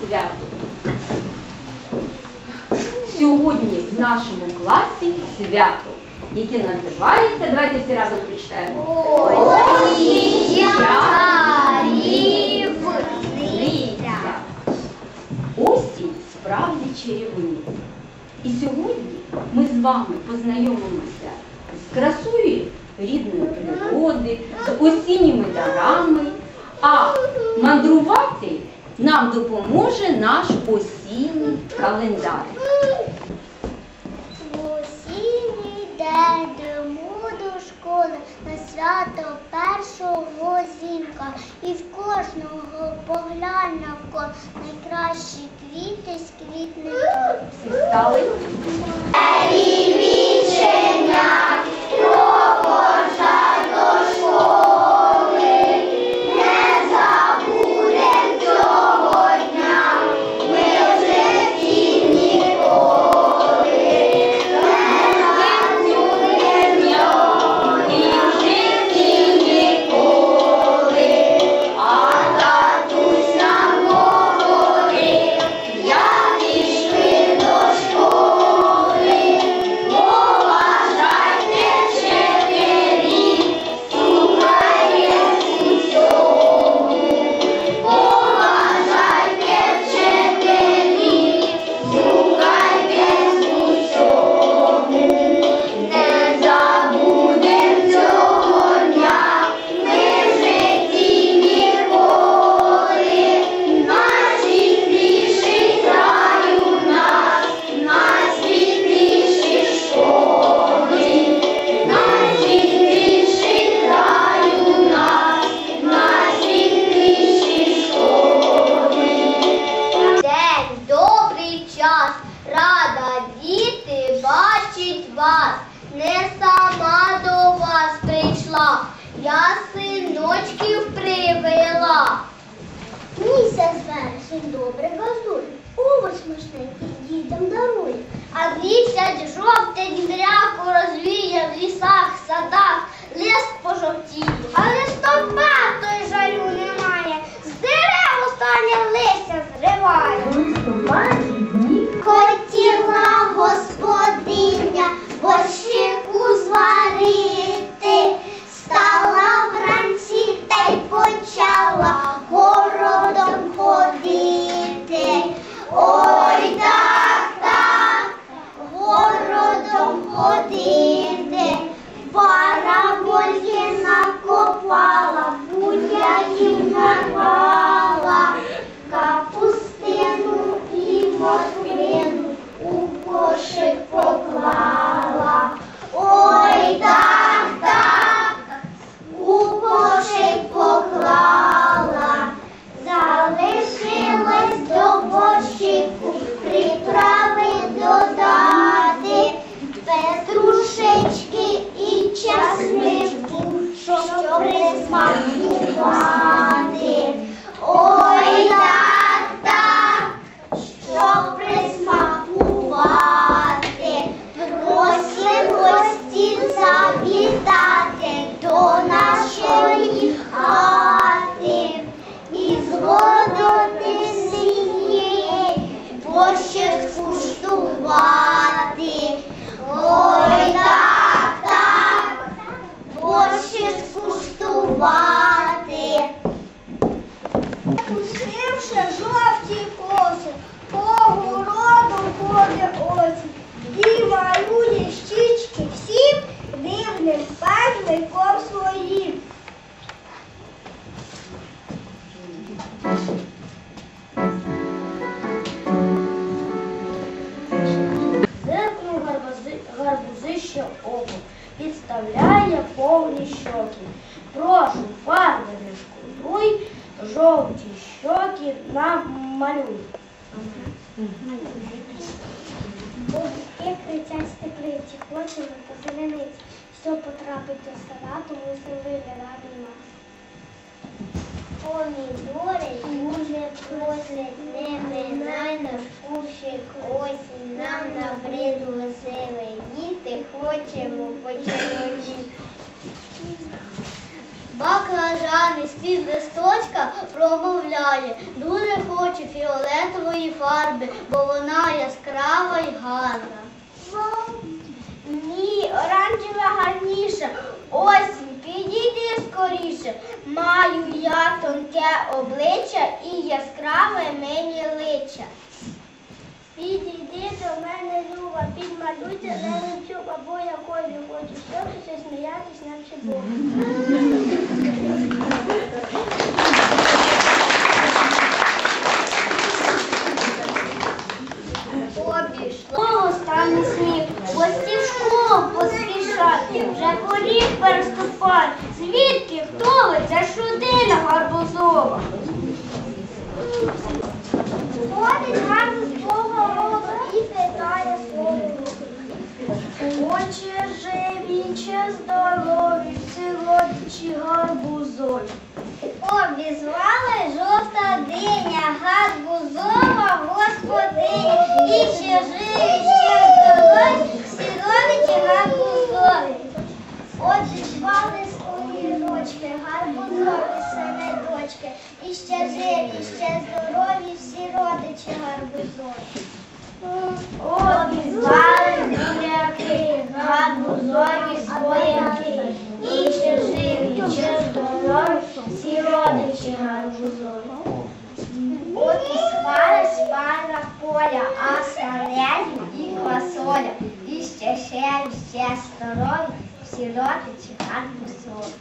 свято. Сьогодні в нашому класі свято, яке називається, давайте всі разом прочитаємо. Різниця. Осінь справді чарівниця. І сьогодні ми з вами познайомимося з красою рідної природи, з осінніми дарами, а мандрувати нам допоможе наш осінній календар. В осінній день йдемо до школи на свято першого зінка. І в кожного поглянь навколо найкращі квіти з квітника. Всі стали? Вас. Не сама до вас прийшла, я синочків привела. Місяць вересень добре газує, овоч мишненький дітям дарує. А місяць жовтень дряку розвіє в лісах, садах, は。Повні щоки. Прошу, фарби не жовті щоки нам малюй. Як кричать степлиці, хочемо позелениці, що потрапить до салату, мусимо виглядати нас. Помідори дуже просять, не минай наш кущик осінь, нам набридло зеленіти, хочемо почервоніти. Баклажани з-під листочка промовляє. Дуже хочу фіолетової фарби, бо вона яскрава й гарна. Ні, оранжева гарніша. Осінь, підійди скоріше. Маю я тонке обличчя і яскраве мені лича. Підійди до мене, Люба, підмалюйте зеленцю, або якою хочу щось сміятись, наче Бог. Обійшло Thank you. Жовта диня, гарбузова господиня. І ще живі, ще здорові, всі родичі гарбузові. Отже, звали свої дочки, гарбузові сини дочки. І ще живі, ще здорові, всі родичі гарбузові. Обізвали буряки, гарбузові свояки. І ще живі, ще здорові, всі родичі гарбузові. Поля, а старенька і квасоля. І ще ще, ще здорові, всі родичі гарбузові.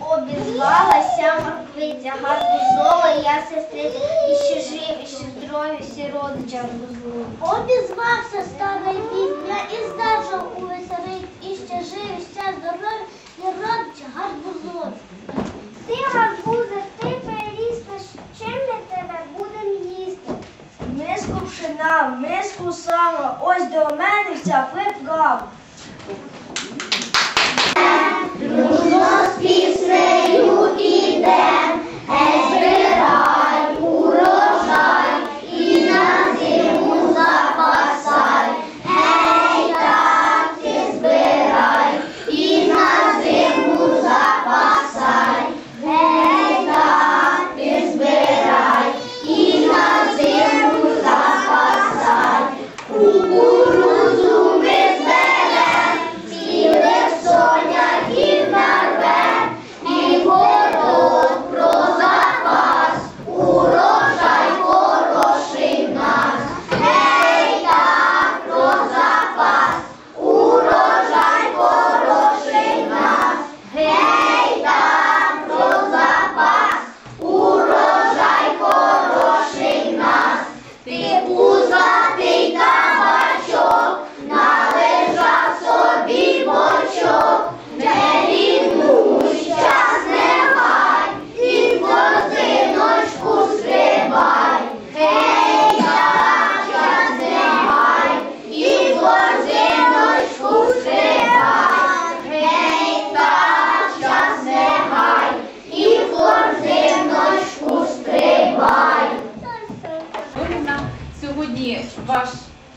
Обізвалася морквиця, гарбузова я сестриця, і ще живі, ще здорові, всі родичі гарбузові. Обізвався старий півдня і здержав увесь рейд, і ще живі, ще здорові, і родичі гарбузові. Ось до мене вся піснею Ольга,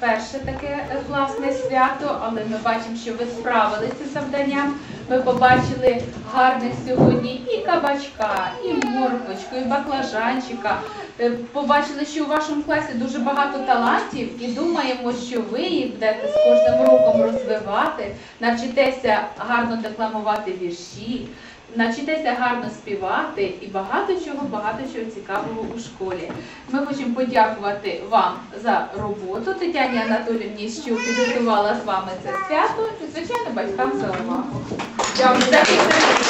перше таке е, класне свято, але ми бачимо, що ви справилися з завданням. Ми побачили гарних сьогодні і кабачка, і морквочку, і баклажанчика. Е, Побачили, що у вашому класі дуже багато талантів, і думаємо, що ви їх будете з кожним роком розвивати, навчитеся гарно декламувати вірші, навчитеся гарно співати і багато чого, багато чого цікавого у школі. Ми хочемо подякувати вам за роботу Тетяні Анатоліївні, що підготувала з вами це свято, і звичайно батькам за увагу. Дякую.